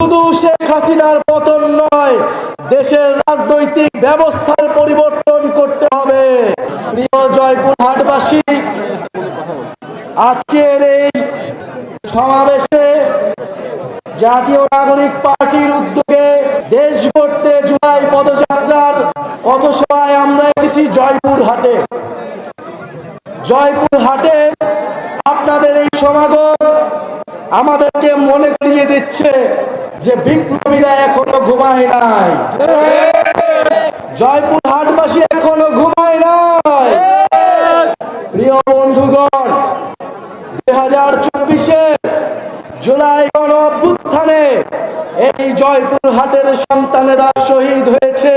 শুধু শেখ হাসিনার পতন নয়, দেশের রাজনৈতিক ব্যবস্থার পরিবর্তন করতে হবে। প্রিয় জয়পুরহাটবাসী, আজকের এই সমাবেশে জাতীয় নাগরিক পার্টির উদ্যোগে দেশ গড়তে জুলাই পদযাত্রার পথসভায় আমরা এসেছি জয়পুরহাটে। জয়পুরহাটে আপনাদের এই সমাগম আমাদেরকে মনে করিয়ে দিচ্ছে যে বিপ্লবীরা এখনও ঘুমায় নাই। জয়পুর হাটবাসী এখনও ঘুমায় নাই। প্রিয় বন্ধুগণ দুই হাজার চব্বিশে জুলাই গণ অভ্যুত্থানে এই জয়পুর হাটের সন্তানেরা শহীদ হয়েছে।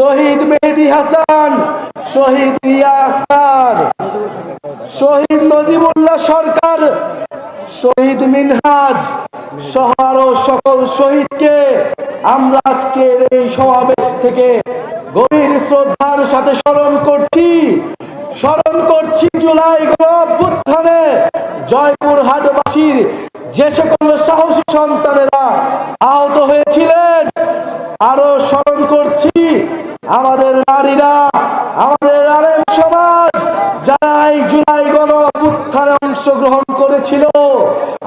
শহীদ মেহেদি হাসান, শহীদ রিয়া আক্তার, শহীদ নজিবুল্লাহ সরকার, শহীদ মিনহাজ সহ আরও সকল শহীদকে আমরা আজকের এই সমাবেশ থেকে গভীর শ্রদ্ধার সাথে স্মরণ করছি। স্মরণ করছি জুলাই গণঅভ্যুত্থানে জয়পুর হাটবাসীর যে সকল সাহসী সন্তানেরা আহত হয়েছিলেন আরও স্মরণ করছি আমাদের নারীরা, আমাদের আলেম সমাজ, যারা এই জুলাই গণ অভ্যুত্থানে অংশগ্রহণ করেছিল।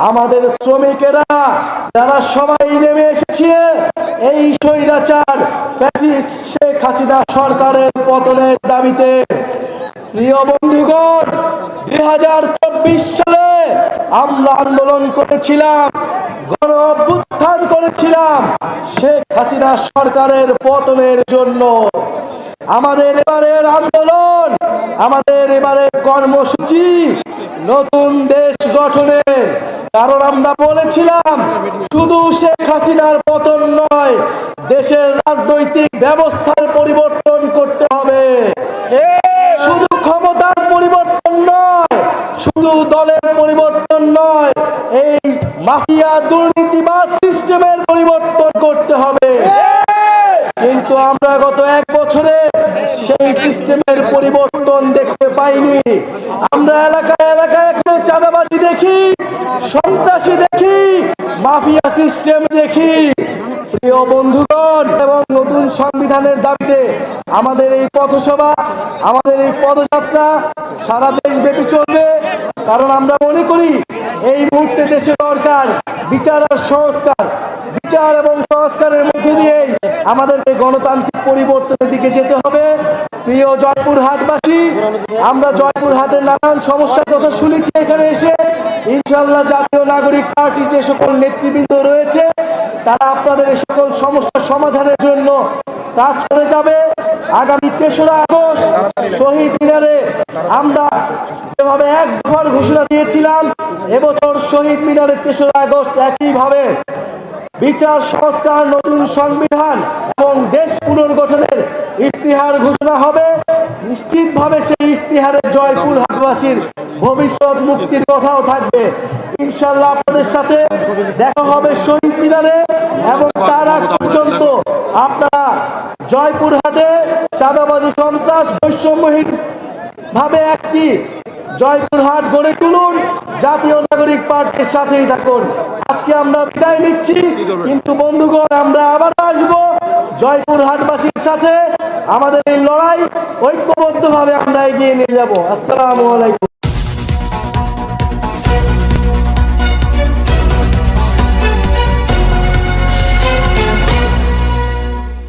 আমাদের শ্রমিকেরা, যারা সবাই নেমে এসেছে, এই স্বৈরাচার শেখ হাসিনা সরকারের পতনের দাবিতে। প্রিয় বন্ধুগণ, দুই হাজার চব্বিশ সালে আমরা আন্দোলন করেছিলাম, গণ অভ্যুত্থান করেছিলাম শেখ হাসিনা সরকারের পতনের জন্য। আমাদের এবারের আন্দোলন, আমাদের এবারের কর্মসূচি, নতুন দেশ গঠনের কারণ আমরা বলেছিলাম, শুধু শেখ হাসিনার পতন নয়, দেশের রাজনৈতিক ব্যবস্থার পরিবর্তন করতে হবে। শুধু ক্ষমতার পরিবর্তন নয়, শুধু দলের পরিবর্তন নয়, এই মাফিয়া দুর্নীতিবাদ সিস্টেমের পরিবর্তন করতে হবে। কিন্তু আমরা গত এক বছরে সেই সিস্টেমের পরিবর্তন দেখতে পাইনি। আমরা এলাকায় এলাকায় এখন চাঁদাবাজি দেখি। সন্ত্রাসী দেখি, মাফিয়া সিস্টেম দেখি। প্রিয় বন্ধুগণ, এবং নতুন সংবিধানের দাবিতে আমাদের এই পথসভা, আমাদের এই পদযাত্রা সারা দেশব্যাপী চলবে। কারণ আমরা মনে করি, এই মুহূর্তে দেশে দরকার বিচার আর সংস্কার। বিচার এবং সংস্কারের মধ্য দিয়েই আমাদেরকে গণতান্ত্রিক পরিবর্তনের দিকে যেতে হবে। প্রিয় জয়পুরহাটবাসী, আমরা জয়পুরহাটের নানান সমস্যার কথা শুনেছি এখানে এসে। ইনশাল্লাহ জাতীয় নাগরিক পার্টির যে সকল নেতৃবৃন্দ রয়েছে, তারা আপনাদের সকল সমস্যার সমাধানের জন্য কাজ করে যাবে। আগামী তেসরা আগস্ট, শহীদ মিনারে আমরা যেভাবে এক দফার ঘোষণা দিয়েছিলাম, এবছর শহীদ মিনারের তেসরা আগস্ট একইভাবে বিচার, সংস্কার, নতুন সংবিধান এবং দেশ পুনর্গঠনের ইস্তিহার ঘোষণা হবে। নিশ্চিতভাবে সেই ইস্তিহারে জয়পুর হাটবাসীর ভবিষ্যৎ মুক্তির কথাও থাকবে। ইনশাল্লাহ আপনাদের সাথে দেখা হবে শহীদ মিনারে এবং তার আগ পর্যন্ত আপনারা জয়পুরহাটে চাঁদাবাজি সন্ত্রাস বৈষম্যহীন ভাবে একটি জয়পুরহাট গড়ে তুলুন। জাতীয় নাগরিক পার্টির সাথেই থাকুন। আজকে আমরা বিদায় নিচ্ছি, কিন্তু বন্ধুগণ, আমরা আবার আসব জয়পুরহাটবাসীর সাথে। আমাদের এই লড়াই ঐক্যবদ্ধভাবে আমরা এগিয়ে নিয়ে যাব। আসসালামু আলাইকুম।